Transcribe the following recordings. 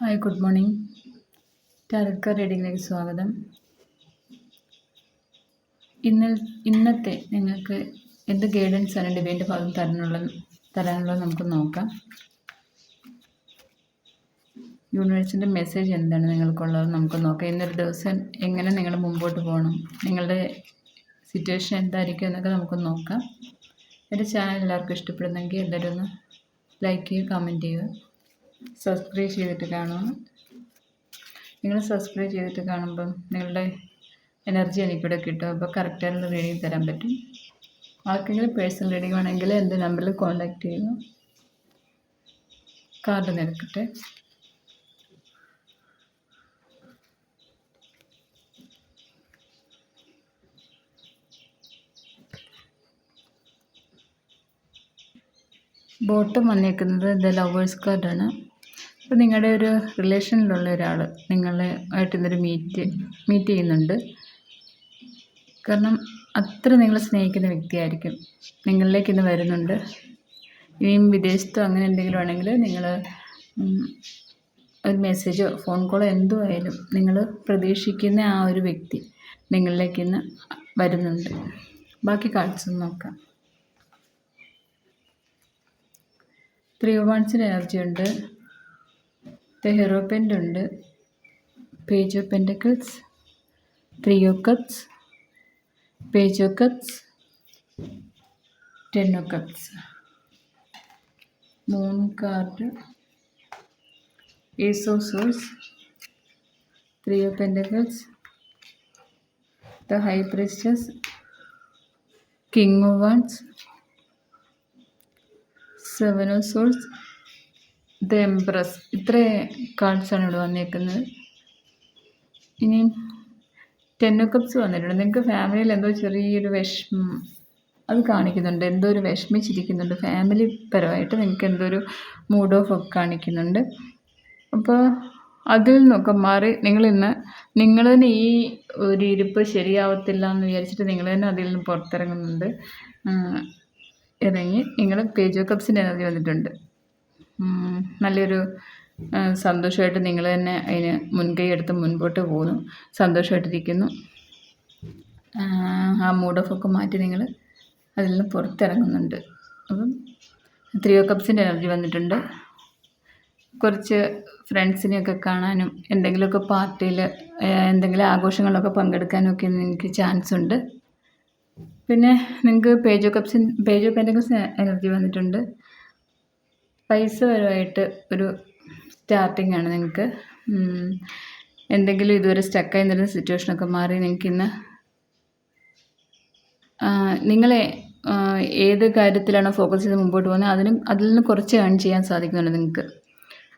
Hi good morning. ടാരക്ക റീഡിങ്ങിലേക്ക് സ്വാഗതം. ഇന്ന് ഇന്നത്തെ നിങ്ങൾക്ക് എന്ത് ഗൈഡൻസ് ആണ് ഡിവൈന്റെ ഭാഗം തരാനുള്ള തരാനുള്ളത് നമുക്ക് നോക്കാം. യൂണിവേഴ്സിന്റെ മെസ്സേജ് എന്താണ് നിങ്ങൾക്കുള്ളത് നമുക്ക് നോക്കാം. ഇന്നൊരു ദിവസം എങ്ങനെ നിങ്ങൾ മുമ്പോട്ട് പോകണം നിങ്ങളുടെ സിറ്റുവേഷൻ എന്തായിരിക്കും എന്നൊക്കെ നമുക്ക് നോക്കാം. എന്റെ ചാനൽ എല്ലാവർക്കും ഇഷ്ടപ്പെടുന്നെങ്കിൽ എല്ലാവരും ഒന്ന് ലൈക്ക് ചെയ്യുക കമന്റ് ചെയ്യുക. സബ്സ്ക്രൈബ് ചെയ്തിട്ട് കാണുക നിങ്ങൾ സബ്സ്ക്രൈബ് ചെയ്തിട്ട് കാണുമ്പം നിങ്ങളുടെ എനർജി എനിക്കിവിടെ കിട്ടും. അപ്പോൾ കറക്റ്റായിട്ടുള്ള റീഡിങ് തരാൻ പറ്റും. ആർക്കെങ്കിലും പേഴ്സണൽ റീഡിങ് വേണമെങ്കിൽ എന്റെ നമ്പറിൽ കോൺടാക്റ്റ് ചെയ്യുക കാർഡ് നിരക്കട്ടെ ബോട്ടം വന്നേക്കുന്നത് ദ ലവേഴ്സ് കാർഡാണ് അപ്പോൾ നിങ്ങളുടെ ഒരു റിലേഷനിലുള്ള ഒരാൾ നിങ്ങളെ ആയിട്ട് ഇന്നൊരു മീറ്റ് മീറ്റ് ചെയ്യുന്നുണ്ട്. കാരണം അത്ര നിങ്ങളെ സ്നേഹിക്കുന്ന വ്യക്തിയായിരിക്കും. നിങ്ങളിലേക്ക് ഇന്ന് വരുന്നുണ്ട്. ഇനിയും വിദേശത്തോ അങ്ങനെ എന്തെങ്കിലും ആണെങ്കിൽ നിങ്ങൾ ഒരു മെസ്സേജോ ഫോൺ കോളോ എന്തോ ആയാലും നിങ്ങൾ പ്രതീക്ഷിക്കുന്ന ആ ഒരു വ്യക്തി നിങ്ങളിലേക്ക് ഇന്ന് വരുന്നുണ്ട്. ബാക്കി കാഴ്ച നോക്കാം. ത്രീ വൺസിന് എനർജി ഉണ്ട്. ദ ഹെറോ പെന്റ് ഉണ്ട് page of pentacles three of cups page of cups ten of cups. മൂന്ന് card ace of swords three of pentacles the high priestess king of wands seven of swords the empress ഇത്ര കാർഡ്സാണ് ഇവിടെ വന്നേക്കുന്നത് ഇനി of cups വന്നിട്ടുണ്ട്. നിങ്ങൾക്ക് ഫാമിലിയിൽ എന്തോ ചെറിയൊരു വിഷമം അത് കാണിക്കുന്നുണ്ട്. എന്തോ ഒരു വിഷമിച്ചിരിക്കുന്നുണ്ട്. ഫാമിലി പരമായിട്ട് നിങ്ങൾക്ക് എന്തോ ഒരു മൂഡ് ഓഫ് ഒക്കെ കാണിക്കുന്നുണ്ട്. അപ്പോൾ അതിൽ നിന്നൊക്കെ മാറി നിങ്ങൾ ഇന്ന് നിങ്ങൾ തന്നെ ഈ ഒരു ഇരിപ്പ് ശരിയാവത്തില്ല എന്ന് വിചാരിച്ചിട്ട് നിങ്ങൾ തന്നെ അതിൽ നിന്ന് പുറത്തിറങ്ങുന്നുണ്ട്. ഇറങ്ങി നിങ്ങൾ പേജ് കപ്സിന്റെ എനർജി വന്നിട്ടുണ്ട്. നല്ലൊരു സന്തോഷമായിട്ട് നിങ്ങൾ തന്നെ അതിന് മുൻകൈ എടുത്ത് മുൻപോട്ട് പോകുന്നു. സന്തോഷമായിട്ടിരിക്കുന്നു. ആ മൂഡ് ഓഫ് ഒക്കെ മാറ്റി നിങ്ങൾ അതിൽ നിന്ന് പുറത്തിറങ്ങുന്നുണ്ട്. അപ്പം ത്രീ ഓ കപ്സിന്റെ എനർജി വന്നിട്ടുണ്ട്. കുറച്ച് ഫ്രണ്ട്സിനെയൊക്കെ കാണാനും എന്തെങ്കിലുമൊക്കെ പാർട്ടിയിൽ എന്തെങ്കിലും ആഘോഷങ്ങളൊക്കെ പങ്കെടുക്കാനും ഒക്കെ എനിക്ക് ചാൻസ് ഉണ്ട്. പിന്നെ നിങ്ങൾക്ക് പേജോ കപ്സിൻ പേജ് പെന്റക്കിൾസ് എനർജി വന്നിട്ടുണ്ട്. പൈസ പരമായിട്ട് ഒരു സ്റ്റാർട്ടിംഗ് ആണ് നിങ്ങൾക്ക് എന്തെങ്കിലും ഇതുവരെ സ്റ്റക്കായി നിൽക്കുന്ന സിറ്റുവേഷനൊക്കെ മാറി നിങ്ങൾക്ക് ഇന്ന് നിങ്ങളെ ഏത് കാര്യത്തിലാണോ ഫോക്കസ് ചെയ്ത് മുമ്പോട്ട് പോകുന്നത് അതിനും അതിൽ നിന്ന് കുറച്ച് ഏൺ ചെയ്യാൻ സാധിക്കുന്നുണ്ട് നിങ്ങൾക്ക്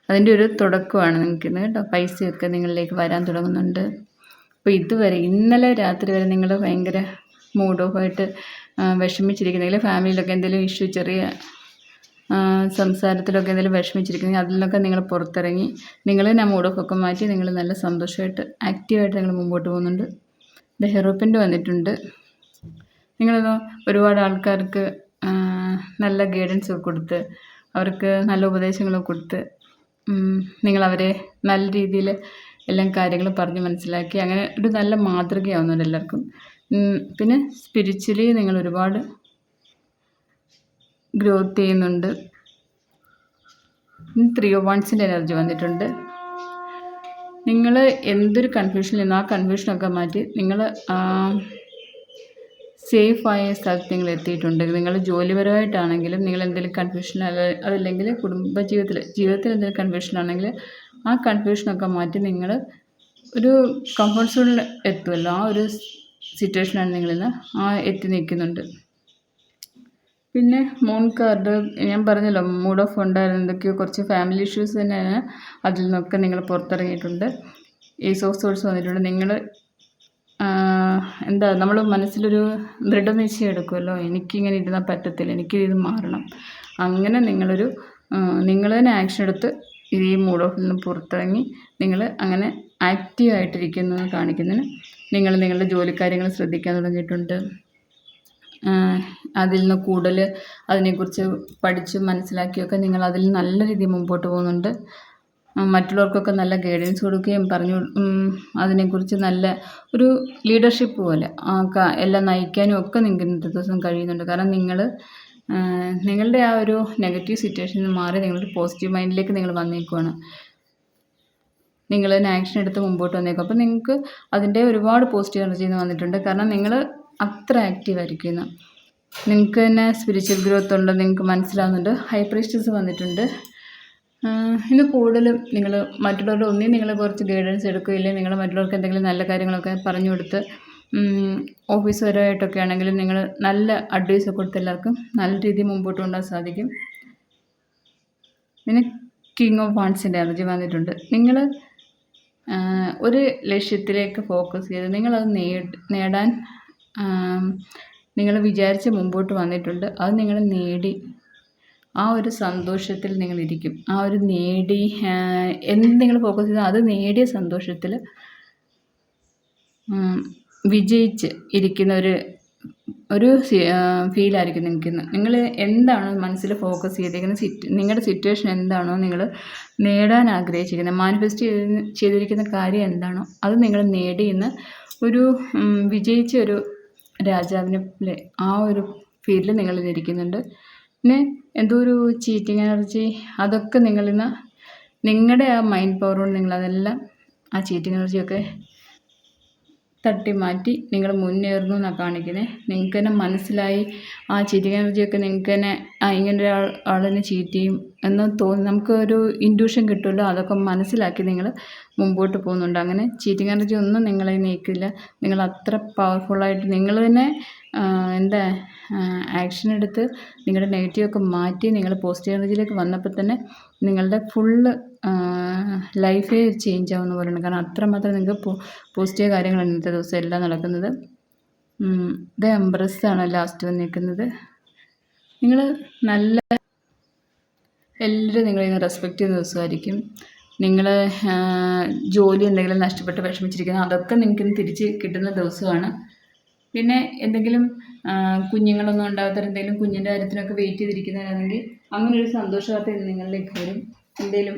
അതിന്റെ ഒരു തുടക്കമാണ് നിങ്ങൾക്ക് ഇന്ന് കേട്ടോ. പൈസയൊക്കെ നിങ്ങളിലേക്ക് വരാൻ തുടങ്ങുന്നുണ്ട്. അപ്പോൾ ഇതുവരെ ഇന്നലെ രാത്രി വരെ നിങ്ങൾ ഭയങ്കര മൂഡ് ഓഫായിട്ട് വിഷമിച്ചിരിക്കുന്നെങ്കിൽ ഫാമിലിയിലൊക്കെ എന്തെങ്കിലും ഇഷ്യൂ ചെറിയ സംസാരത്തിലൊക്കെ എന്തെങ്കിലും വിഷമിച്ചിരിക്കുന്നെങ്കിൽ അതിൽ നിന്നൊക്കെ നിങ്ങൾ പുറത്തിറങ്ങി നിങ്ങൾ തന്നെ മൂഡ് ഒക്കെ മാറ്റി നിങ്ങൾ നല്ല സന്തോഷമായിട്ട് ആക്റ്റീവായിട്ട് നിങ്ങൾ മുമ്പോട്ട് പോകുന്നുണ്ട്. ഇത് ഹെറോപ്പിന്റെ വന്നിട്ടുണ്ട്. നിങ്ങൾ ഒരുപാട് ആൾക്കാർക്ക് നല്ല ഗൈഡൻസ് കൊടുത്ത് അവർക്ക് നല്ല ഉപദേശങ്ങളൊക്കെ കൊടുത്ത് നിങ്ങളവരെ നല്ല രീതിയിൽ എല്ലാം കാര്യങ്ങൾ പറഞ്ഞ് മനസ്സിലാക്കി. അങ്ങനെ ഒരു നല്ല മാതൃകയാവുന്നുണ്ട് എല്ലാവർക്കും. പിന്നെ സ്പിരിച്വലി നിങ്ങൾ ഒരുപാട് ഗ്രോത്ത് ചെയ്യുന്നുണ്ട്. ത്രീ ഓ വൺസിന്റെ എനർജി വന്നിട്ടുണ്ട്. നിങ്ങൾ എന്തൊരു കൺഫ്യൂഷനിൽ നിന്ന് ആ കൺഫ്യൂഷനൊക്കെ മാറ്റി നിങ്ങൾ സേഫായ സ്ഥലത്ത് നിങ്ങൾ എത്തിയിട്ടുണ്ട്. നിങ്ങൾ ജോലിപരമായിട്ടാണെങ്കിലും നിങ്ങൾ എന്തെങ്കിലും കൺഫ്യൂഷൻ അതല്ലെങ്കിൽ കുടുംബ ജീവിതത്തിൽ ജീവിതത്തിൽ എന്തെങ്കിലും കൺഫ്യൂഷനാണെങ്കിൽ ആ കൺഫ്യൂഷനൊക്കെ മാറ്റി നിങ്ങൾ ഒരു കംഫർട്ട് സോണിൽ എത്തുമല്ലോ ആ ഒരു സിറ്റുവേഷനാണ് നിങ്ങളിന്ന് ആ എത്തി നിൽക്കുന്നുണ്ട്. പിന്നെ മൂൺ കാർഡ് ഞാൻ പറഞ്ഞല്ലോ മൂഡ് ഓഫ് ഉണ്ടായിരുന്നു എന്തൊക്കെയോ കുറച്ച് ഫാമിലി ഇഷ്യൂസ് തന്നെയാണ് അതിൽ നിന്നൊക്കെ നിങ്ങൾ പുറത്തിറങ്ങിയിട്ടുണ്ട്. ഈ ഓഫ് സോഴ്സ് വന്നിട്ടുണ്ട്. നിങ്ങൾ എന്താ നമ്മൾ മനസ്സിലൊരു ദൃഢനിശ്ചയം എടുക്കുമല്ലോ എനിക്കിങ്ങനെ ഇരുന്നാൽ പറ്റത്തില്ല എനിക്ക് ഇത് മാറണം. അങ്ങനെ നിങ്ങളൊരു നിങ്ങൾ തന്നെ ആക്ഷൻ എടുത്ത് ഈ മൂഡ് ഓഫിൽ നിന്ന് പുറത്തിറങ്ങി നിങ്ങൾ അങ്ങനെ ആക്റ്റീവായിട്ടിരിക്കുന്നു കാണിക്കുന്നതിന് നിങ്ങൾ നിങ്ങളുടെ ജോലിക്കാര്യങ്ങൾ ശ്രദ്ധിക്കാൻ തുടങ്ങിയിട്ടുണ്ട്. അതിൽ നിന്ന് കൂടുതൽ അതിനെക്കുറിച്ച് പഠിച്ച് മനസ്സിലാക്കിയൊക്കെ നിങ്ങൾ അതിൽ നല്ല രീതിയിൽ മുമ്പോട്ട് പോകുന്നുണ്ട്. മറ്റുള്ളവർക്കൊക്കെ നല്ല ഗൈഡൻസ് കൊടുക്കുകയും പറഞ്ഞു. അതിനെക്കുറിച്ച് നല്ല ഒരു ലീഡർഷിപ്പ് പോലെ എല്ലാം നയിക്കാനും ഒക്കെ നിങ്ങൾക്ക് ഇന്നത്തെ ദിവസം കഴിയുന്നുണ്ട്. കാരണം നിങ്ങൾ നിങ്ങളുടെ ആ ഒരു നെഗറ്റീവ് സിറ്റുവേഷനിൽ നിന്ന് മാറി നിങ്ങളൊരു പോസിറ്റീവ് മൈൻഡിലേക്ക് നിങ്ങൾ വന്നേക്കുവാണ്. നിങ്ങൾ ആക്ഷൻ എടുത്ത് മുമ്പോട്ട് വന്നേക്കും. അപ്പോൾ നിങ്ങൾക്ക് അതിന്റെ ഒരുപാട് പോസിറ്റീവ് എനർജി വന്നിട്ടുണ്ട്. കാരണം നിങ്ങൾ അത്ര ആക്റ്റീവ് ആയിരിക്കുന്നു നിങ്ങൾക്ക് തന്നെ സ്പിരിച്വൽ ഗ്രോത്ത് ഉണ്ടോ നിങ്ങൾക്ക് മനസ്സിലാവുന്നുണ്ട്. ഹൈ പ്രീസ്റ്റസ് വന്നിട്ടുണ്ട്. ഇന്ന് കൂടുതലും നിങ്ങൾ മറ്റുള്ളവരുടെ ഒന്നേ നിങ്ങൾ കുറച്ച് ഗൈഡൻസ് എടുക്കുകയില്ലേ നിങ്ങൾ മറ്റുള്ളവർക്ക് എന്തെങ്കിലും നല്ല കാര്യങ്ങളൊക്കെ പറഞ്ഞു കൊടുത്ത് ഓഫീസ് ആണെങ്കിലും നിങ്ങൾ നല്ല അഡ്വൈസ് കൊടുത്ത് എല്ലാവർക്കും നല്ല രീതിയിൽ മുമ്പോട്ട് കൊണ്ടുപോകാൻ സാധിക്കും. പിന്നെ കിങ് ഓഫ് വാൺസിന്റെ എനർജി വന്നിട്ടുണ്ട്. നിങ്ങൾ ഒരു ലക്ഷ്യത്തിലേക്ക് ഫോക്കസ് ചെയ്ത് നിങ്ങളത് നേടാൻ നിങ്ങൾ വിചാരിച്ച് മുമ്പോട്ട് വന്നിട്ടുണ്ട്. അത് നിങ്ങൾ നേടി. ആ ഒരു സന്തോഷത്തിൽ നിങ്ങളിരിക്കും ആ ഒരു നേടി എന്ത് നിങ്ങൾ ഫോക്കസ് ചെയ്താൽ അത് നേടിയ സന്തോഷത്തിൽ വിജയിച്ച് ഇരിക്കുന്ന ഒരു ഒരു ഫീലായിരിക്കും നിങ്ങൾക്ക് നിങ്ങൾ എന്താണോ മനസ്സിൽ ഫോക്കസ് ചെയ്തിരിക്കുന്നത് സിറ്റ് നിങ്ങളുടെ സിറ്റുവേഷൻ എന്താണോ നിങ്ങൾ നേടാൻ ആഗ്രഹിച്ചിരിക്കുന്നത്. മാനിഫെസ്റ്റ് ചെയ്തിരിക്കുന്ന കാര്യം എന്താണോ അത് നിങ്ങൾ നേടി ഇന്ന് ഒരു വിജയിച്ച ഒരു രാജാവിനെ ആ ഒരു ഫീൽഡിൽ നിങ്ങൾ ഇരിക്കുന്നുണ്ട്. പിന്നെ എന്തോ ഒരു ചീറ്റിങ് എനർജി അതൊക്കെ നിങ്ങളിന്ന് നിങ്ങളുടെ ആ മൈൻഡ് പവർ കൊണ്ട് നിങ്ങളതെല്ലാം ആ ചീറ്റിങ് എനർജിയൊക്കെ തട്ടി മാറ്റി നിങ്ങൾ മുന്നേറുന്നു എന്നാണ് കാണിക്കുന്നത് നിങ്ങൾക്ക് തന്നെ മനസ്സിലായി. ആ ചീറ്റിംഗ് എനർജിയൊക്കെ നിങ്ങൾക്ക് തന്നെ ആ ഇങ്ങനെ ഒരാൾ ആളിനെ ചീറ്റ് ചെയ്യും എന്ന് തോന്നി. നമുക്കൊരു ഇൻഡ്യൂഷൻ കിട്ടുമല്ലോ അതൊക്കെ മനസ്സിലാക്കി നിങ്ങൾ മുമ്പോട്ട് പോകുന്നുണ്ട്. അങ്ങനെ ചീറ്റിംഗ് എനർജി ഒന്നും നിങ്ങളെ നീക്കില്ല. നിങ്ങൾ അത്ര പവർഫുള്ളായിട്ട് നിങ്ങൾ തന്നെ എന്താ ആക്ഷൻ എടുത്ത് നിങ്ങളുടെ നെഗറ്റീവൊക്കെ മാറ്റി നിങ്ങൾ പോസിറ്റീവ് എനർജിയിലേക്ക് വന്നപ്പോൾ തന്നെ നിങ്ങളുടെ ഫുള്ള് ലൈഫേ ചേഞ്ച് ആവുന്ന പോലെയാണ് കാരണം അത്രമാത്രം നിങ്ങൾക്ക് പോസിറ്റീവ് കാര്യങ്ങൾ ഇന്നത്തെ ദിവസം എല്ലാം നടക്കുന്നത്. ഇത് എംബ്രസ് ആണ് ലാസ്റ്റ് വന്നിരിക്കുന്നത്. നിങ്ങൾ നല്ല എല്ലാവരും നിങ്ങളെ റെസ്പെക്റ്റ് ചെയ്യുന്ന ദിവസമായിരിക്കും. നിങ്ങൾ ജോലി എന്തെങ്കിലും നഷ്ടപ്പെട്ട് വിഷമിച്ചിരിക്കുന്ന. അതൊക്കെ നിങ്ങൾക്ക് തിരിച്ച് കിട്ടുന്ന ദിവസമാണ്. പിന്നെ എന്തെങ്കിലും കുഞ്ഞുങ്ങളൊന്നും ഉണ്ടാകാത്ത എന്തെങ്കിലും കുഞ്ഞിന്റെ കാര്യത്തിനൊക്കെ വെയിറ്റ് ചെയ്തിരിക്കുന്നതാണെങ്കിൽ അങ്ങനെ ഒരു സന്തോഷവാർത്ത നിങ്ങളിലേക്ക് വരും. എന്തെങ്കിലും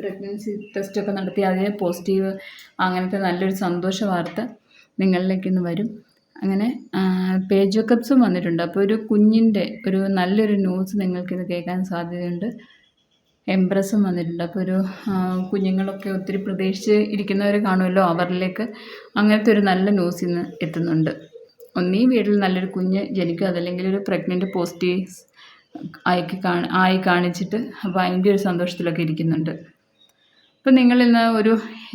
പ്രഗ്നൻസി ടെസ്റ്റൊക്കെ നടത്തി അതിന് പോസിറ്റീവ് അങ്ങനത്തെ നല്ലൊരു സന്തോഷ വാർത്ത നിങ്ങളിലേക്ക് ഇന്ന് വരും. അങ്ങനെ പേജ് വെക്കപ്സും വന്നിട്ടുണ്ട്. അപ്പോൾ ഒരു കുഞ്ഞിന്റെ ഒരു നല്ലൊരു ന്യൂസ് നിങ്ങൾക്കിത് കേൾക്കാൻ സാധ്യതയുണ്ട്. എംപ്രസും വന്നിട്ടുണ്ട്. അപ്പോൾ ഒരു കുഞ്ഞുങ്ങളൊക്കെ ഒത്തിരി പ്രതീക്ഷിച്ച് ഇരിക്കുന്നവർ കാണുമല്ലോ അവരിലേക്ക്. അങ്ങനത്തെ ഒരു നല്ല ന്യൂസ് ഇന്ന് എത്തുന്നുണ്ട്. ഒന്നീ വീട്ടിൽ നല്ലൊരു കുഞ്ഞ് ജനിക്കുക അതല്ലെങ്കിൽ ഒരു പ്രഗ്നന്റ് പോസിറ്റീവ് ആയിക്ക് കാണി ആയി കാണിച്ചിട്ട് ഭയങ്കര ഒരു സന്തോഷത്തിലൊക്കെ ഇരിക്കുന്നുണ്ട്. അപ്പോൾ നിങ്ങളിന്ന് ഒരു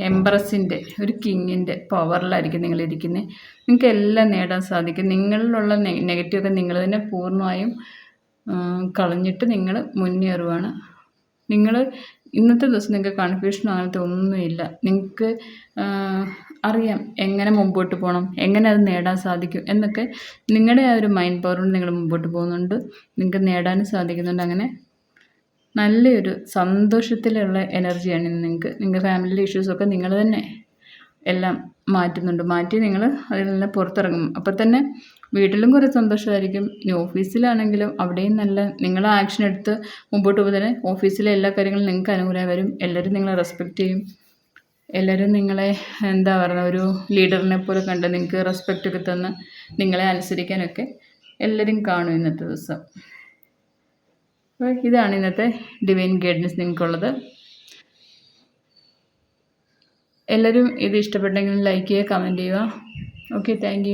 എംപ്രസിന്റെ ഒരു കിങ്ങിന്റെ പവറിലായിരിക്കും നിങ്ങളിരിക്കുന്നത് നിങ്ങൾക്ക് എല്ലാം നേടാൻ സാധിക്കും. നിങ്ങളിലുള്ള നെഗറ്റീവൊക്കെ നിങ്ങൾ തന്നെ പൂർണമായും കളഞ്ഞിട്ട് നിങ്ങൾ മുന്നേറുവാണ്. നിങ്ങൾ ഇന്നത്തെ ദിവസം നിങ്ങൾക്ക് കൺഫ്യൂഷൻ അങ്ങനത്തെ ഒന്നുമില്ല. നിങ്ങൾക്ക് അറിയാം എങ്ങനെ മുമ്പോട്ട് പോകണം എങ്ങനെ അത് നേടാൻ സാധിക്കും എന്നൊക്കെ നിങ്ങളുടെ ആ ഒരു മൈൻഡ് പവർ കൊണ്ട് നിങ്ങൾ മുമ്പോട്ട് പോകുന്നുണ്ട്. നിങ്ങൾക്ക് നേടാനും സാധിക്കുന്നുണ്ട്. അങ്ങനെ നല്ലൊരു സന്തോഷത്തിലുള്ള എനർജിയാണ് നിങ്ങൾക്ക്. നിങ്ങളുടെ ഫാമിലിയിലെ ഇഷ്യൂസൊക്കെ നിങ്ങൾ തന്നെ എല്ലാം മാറ്റുന്നുണ്ട്. മാറ്റി നിങ്ങൾ അതിൽ നിന്ന് പുറത്തിറങ്ങും. അപ്പോൾ തന്നെ വീട്ടിലും കുറേ സന്തോഷമായിരിക്കും. ഇനി ഓഫീസിലാണെങ്കിലും അവിടെയും നല്ല നിങ്ങൾ ആക്ഷൻ എടുത്ത് മുമ്പോട്ട് പോകുമ്പോൾ തന്നെ ഓഫീസിലെ എല്ലാ കാര്യങ്ങളും നിങ്ങൾക്ക് അനുകൂലമായി വരും. എല്ലാവരും നിങ്ങളെ റെസ്പെക്റ്റ് ചെയ്യും. എല്ലാവരും നിങ്ങളെ എന്താ പറയുക ഒരു ലീഡറിനെ പോലെ കണ്ട് നിങ്ങൾക്ക് റെസ്പെക്റ്റ് ഒക്കെ തന്ന് നിങ്ങളെ അനുസരിക്കാനൊക്കെ എല്ലാവരും കാണും ഇന്നത്തെ ദിവസം. ഇതാണ് ഇന്നത്തെ ഡിവൈൻ ഗൈഡൻസ് നിങ്ങൾക്കുള്ളത്. എല്ലാവരും ഇത് ഇഷ്ടപ്പെട്ടെങ്കിൽ ലൈക്ക് ചെയ്യുക കമന്റ് ചെയ്യുക. Okay thank